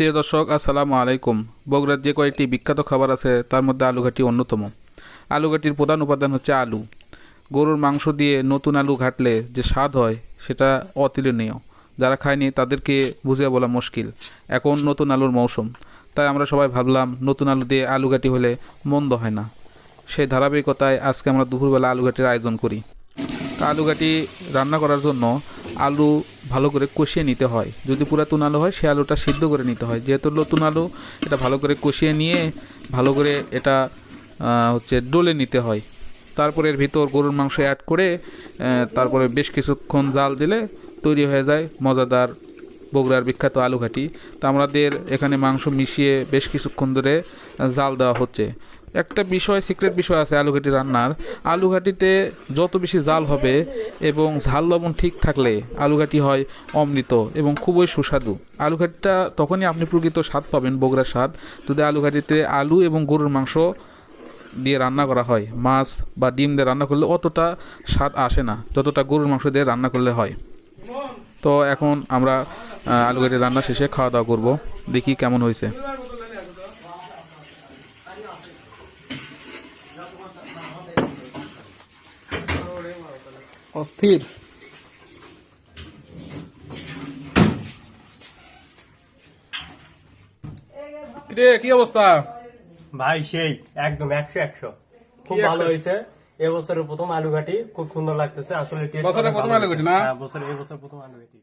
প্রিয় দর্শক, আসসালামু আলাইকুম। বগুড়ার যে কয়েকটি বিখ্যাত খাবার আছে, তার মধ্যে আলুঘাটি অন্যতম। আলুঘাটির প্রধান উপাদান হচ্ছে আলু। গরুর মাংস দিয়ে নতুন আলু ঘাটলে যে স্বাদ হয়, সেটা অতুলনীয়। যারা খায়নি, তাদেরকে বুঝিয়ে বলা মুশকিল। এখন নতুন আলুর মৌসুম। তাই আমরা সবাই ভাবলাম, নতুন আলু দিয়ে আলুঘাটি হলে মন্দ হয় না। সেই ধারাবাহিকতায় আজকে আমরা দুপুরবেলা আলুঘাটির আয়োজন করি। আলুঘাটি রান্না করার জন্য আলু ভালো করে কষিয়ে নিতে হয়। যদি পুরাতন আলু হয়, সে আলুটা সিদ্ধ করে নিতে হয়। যেহেতু নতুন আলু, এটা ভালো করে কষিয়ে নিয়ে ভালো করে এটা হচ্ছে ডলে নিতে হয়। তারপরে এর ভিতর গরুর মাংস অ্যাড করে তারপরে বেশ কিছুক্ষণ জাল দিলে তৈরি হয়ে যায় মজাদার বগুড়ার বিখ্যাত আলুঘাটি। তা আমাদের এখানে মাংস মিশিয়ে বেশ কিছুক্ষণ ধরে জাল দেওয়া হচ্ছে। একটা বিষয় সিক্রেট বিষয় আছে আলুঘাটি রান্নার। আলুঘাটিতে যত বেশি জাল হবে এবং ঝাল লবণ ঠিক থাকলে আলুঘাটি হয় অমৃত এবং খুবই সুস্বাদু। আলুঘাটিটা তখনই আপনি প্রকৃত স্বাদ পাবেন, বগুড়ার স্বাদ। যদি আলুঘাটিতে আলু এবং গরুর মাংস দিয়ে রান্না করা হয়, মাছ বা ডিম দিয়ে রান্না করলে অতটা স্বাদ আসে না, যতটা গরুর মাংস দিয়ে রান্না করলে হয়। তো এখন আমরা আলুঘাটি রান্না শেষে খাওয়া দাওয়া করব, দেখি কেমন হয়েছে। অস্থির। রে কি অবস্থা? ভাই সেই একদম একশো একশো। খুব ভালো হয়েছে। এবছরের প্রথম আলু ঘাটি খুব সুন্দর লাগতেছে। আসলে taste বছরের প্রথম আলু ঘাটি না? হ্যাঁ বছরের এবছর প্রথম আলু ঘাটি